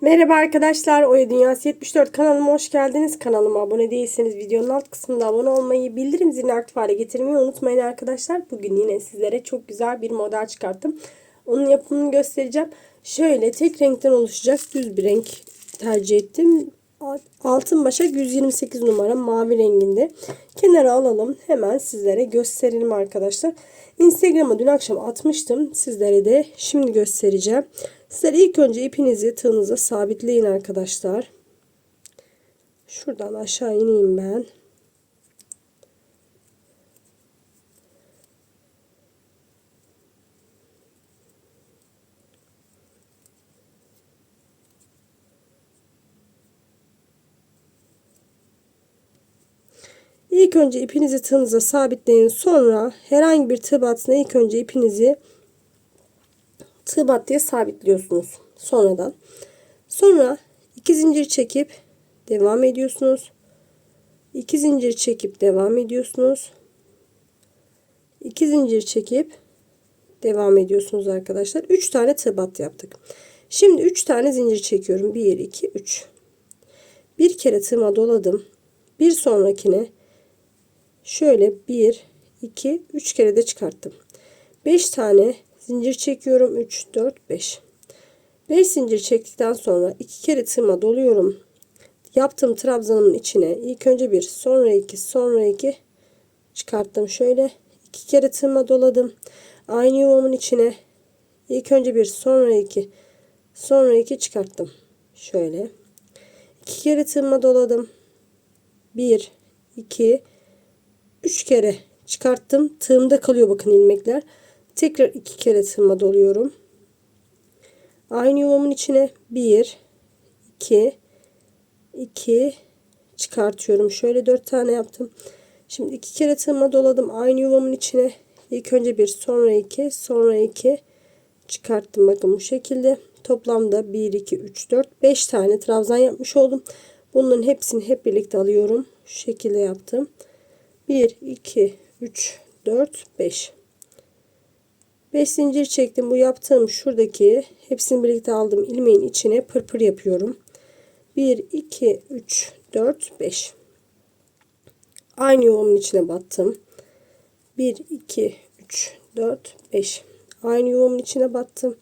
Merhaba arkadaşlar, Oya Dünyası 74 kanalıma hoş geldiniz. Kanalıma abone değilseniz videonun alt kısmında abone olmayı, bildirim zilini aktif hale getirmeyi unutmayın arkadaşlar. Bugün yine sizlere çok güzel bir model çıkarttım. Onun yapımını göstereceğim. Şöyle tek renkten oluşacak düz bir renk tercih ettim. Altın başak 128 numara mavi renginde. Kenara alalım. Hemen sizlere gösterelim arkadaşlar. Instagram'a dün akşam atmıştım. Sizlere de şimdi göstereceğim. Sizler ilk önce ipinizi tığınıza sabitleyin arkadaşlar. Şuradan aşağı ineyim ben. İlk önce ipinizi tığınıza sabitleyin. Sonra herhangi bir tığ battığına ilk önce ipinizi tığ battıya sabitliyorsunuz. Sonradan. Sonra iki zincir çekip devam ediyorsunuz. İki zincir çekip devam ediyorsunuz. İki zincir çekip devam ediyorsunuz arkadaşlar. Üç tane tığ battı yaptık. Şimdi üç tane zincir çekiyorum. Bir, iki, üç. Bir kere tığıma doladım. Bir sonrakine şöyle 1 2 3 kere de çıkarttım. 5 tane zincir çekiyorum. 3 4 5. 5 zincir çektikten sonra 2 kere tığıma doluyorum. Yaptığım trabzanımın içine ilk önce bir, sonra iki, sonra iki çıkarttım şöyle. 2 kere tığıma doladım. Aynı yuvamın içine ilk önce bir, sonra iki, sonra iki çıkarttım. Şöyle. 2 kere tığıma doladım. 1 2 3 kere çıkarttım. Tığımda kalıyor bakın ilmekler. Tekrar 2 kere tığıma doluyorum. Aynı yuvamın içine 1 2 2 çıkartıyorum. Şöyle 4 tane yaptım. Şimdi 2 kere tığıma doladım. Aynı yuvamın içine ilk önce bir sonra 2 sonra 2 çıkarttım. Bakın bu şekilde. Toplamda 1 2 3 4 5 tane trabzan yapmış oldum. Bunların hepsini hep birlikte alıyorum. Şu şekilde yaptım. 1 2 3 4 5 5 zincir çektim. Bu yaptığım şuradaki hepsini birlikte aldım ilmeğin içine pırpır yapıyorum. 1 2 3 4 5 aynı yuvamın içine battım. 1 2 3 4 5 aynı yuvamın içine battım.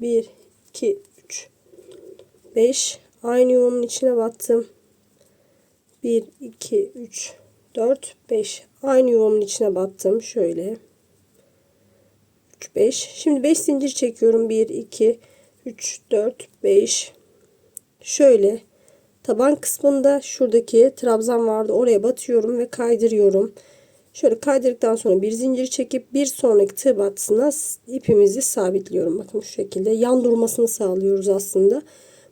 1 2 3 5 aynı yuvamın içine battım. 1 2 3 4 5 aynı yuvamın içine battım şöyle. 3 5 şimdi 5 zincir çekiyorum. 1 2 3 4 5 şöyle. Taban kısmında şuradaki trabzan vardı. Oraya batıyorum ve kaydırıyorum. Şöyle kaydırdıktan sonra bir zincir çekip bir sonraki tığ battısına ipimizi sabitliyorum. Bakın şu şekilde. Yan durmasını sağlıyoruz aslında.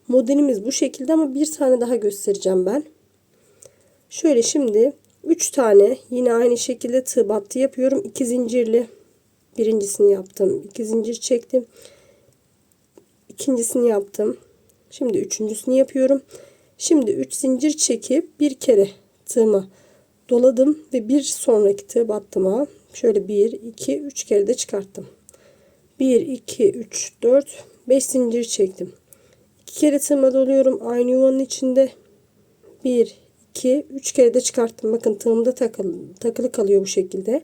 Modelimiz bu şekilde ama bir tane daha göstereceğim ben. Şöyle şimdi 3 tane yine aynı şekilde tığ battı yapıyorum. 2 zincirli birincisini yaptım. 2 zincir çektim. ikincisini yaptım. Şimdi üçüncüsünü yapıyorum. Şimdi 3 zincir çekip bir kere tığıma doladım ve bir sonraki tığ battıma şöyle 1 2 3 kere de çıkarttım. 1 2 3 4 5 zincir çektim. 2 kere tığıma doluyorum aynı yuvanın içinde. 1 2 3 kere de çıkarttım. Bakın tığımda takılı, takılı kalıyor bu şekilde.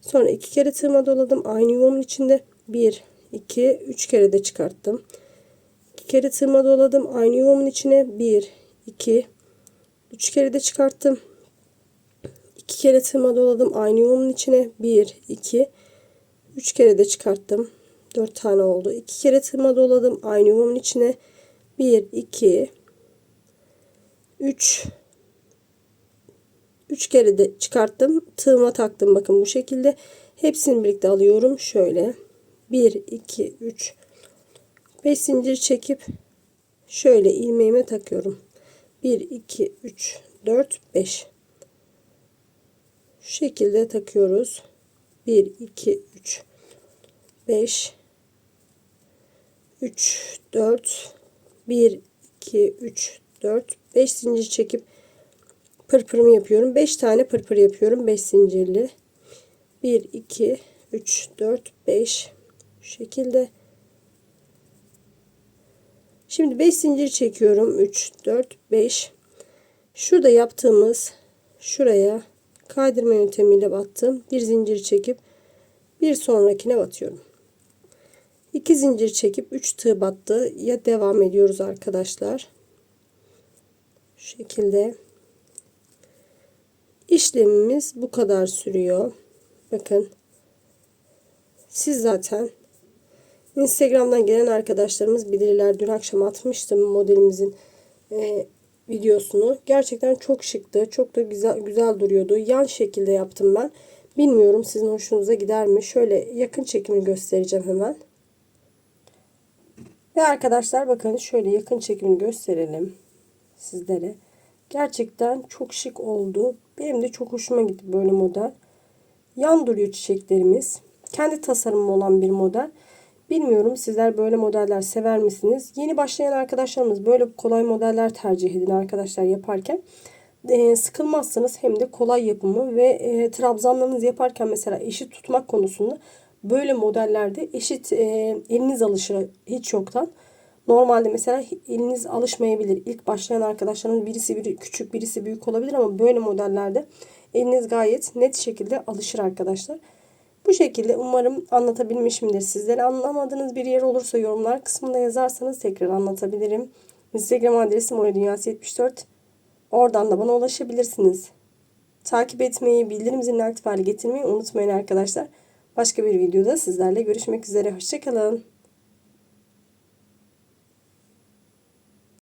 Sonra 2 kere tığıma doladım. Aynı yuvamın içinde 1 2 3 kere de çıkarttım. 2 kere tığıma doladım. Aynı yuvamın içine 1 2 3 kere de çıkarttım. 2 kere tığıma doladım. Aynı yuvamın içine 1 2 3 kere de çıkarttım. 4 tane oldu. 2 kere tığıma doladım. Aynı yuvamın içine 1 2 3 3 kere de çıkarttım. Tığıma taktım. Bakın bu şekilde. Hepsini birlikte alıyorum. Şöyle. 1, 2, 3, 5 zincir çekip şöyle ilmeğime takıyorum. 1, 2, 3, 4, 5. Şu şekilde takıyoruz. 1, 2, 3, 5, 3, 4, 1, 2, 3, 4, 5 zincir çekip pırpırımı yapıyorum. 5 tane pırpır yapıyorum. 5 zincirli. 1, 2, 3, 4, 5. Şu şekilde. Şimdi 5 zincir çekiyorum. 3, 4, 5. Şurada yaptığımız şuraya kaydırma yöntemiyle battım. Bir zincir çekip bir sonrakine batıyorum. 2 zincir çekip 3 tığ battı. Ya devam ediyoruz arkadaşlar. Şu şekilde. İşlemimiz bu kadar sürüyor. Bakın. Siz zaten Instagram'dan gelen arkadaşlarımız bilirler. Dün akşam atmıştım modelimizin e, videosunu. Gerçekten çok şıktı. Çok da güzel güzel duruyordu. Yan şekilde yaptım ben. Bilmiyorum sizin hoşunuza gider mi? Şöyle yakın çekimi göstereceğim hemen. Ve arkadaşlar bakın şöyle yakın çekimini gösterelim sizlere. Gerçekten çok şık oldu. Benim de çok hoşuma gitti böyle model. Yan duruyor çiçeklerimiz. Kendi tasarımım olan bir model. Bilmiyorum sizler böyle modeller sever misiniz? Yeni başlayan arkadaşlarımız böyle kolay modeller tercih edin arkadaşlar yaparken. E, sıkılmazsınız hem de kolay yapımı ve e, trabzanlarınızı yaparken mesela eşit tutmak konusunda böyle modellerde eşit e, eliniz alışır hiç yoktan. Normalde mesela eliniz alışmayabilir. İlk başlayan arkadaşlarınız birisi biri küçük birisi büyük olabilir ama böyle modellerde eliniz gayet net şekilde alışır arkadaşlar. Bu şekilde umarım anlatabilmişimdir. Sizlere anlamadığınız bir yer olursa yorumlar kısmında yazarsanız tekrar anlatabilirim. Instagram adresim oydunyası74. Oradan da bana ulaşabilirsiniz. Takip etmeyi, bildirim zilini aktif hale getirmeyi unutmayın arkadaşlar. Başka bir videoda sizlerle görüşmek üzere. Hoşçakalın.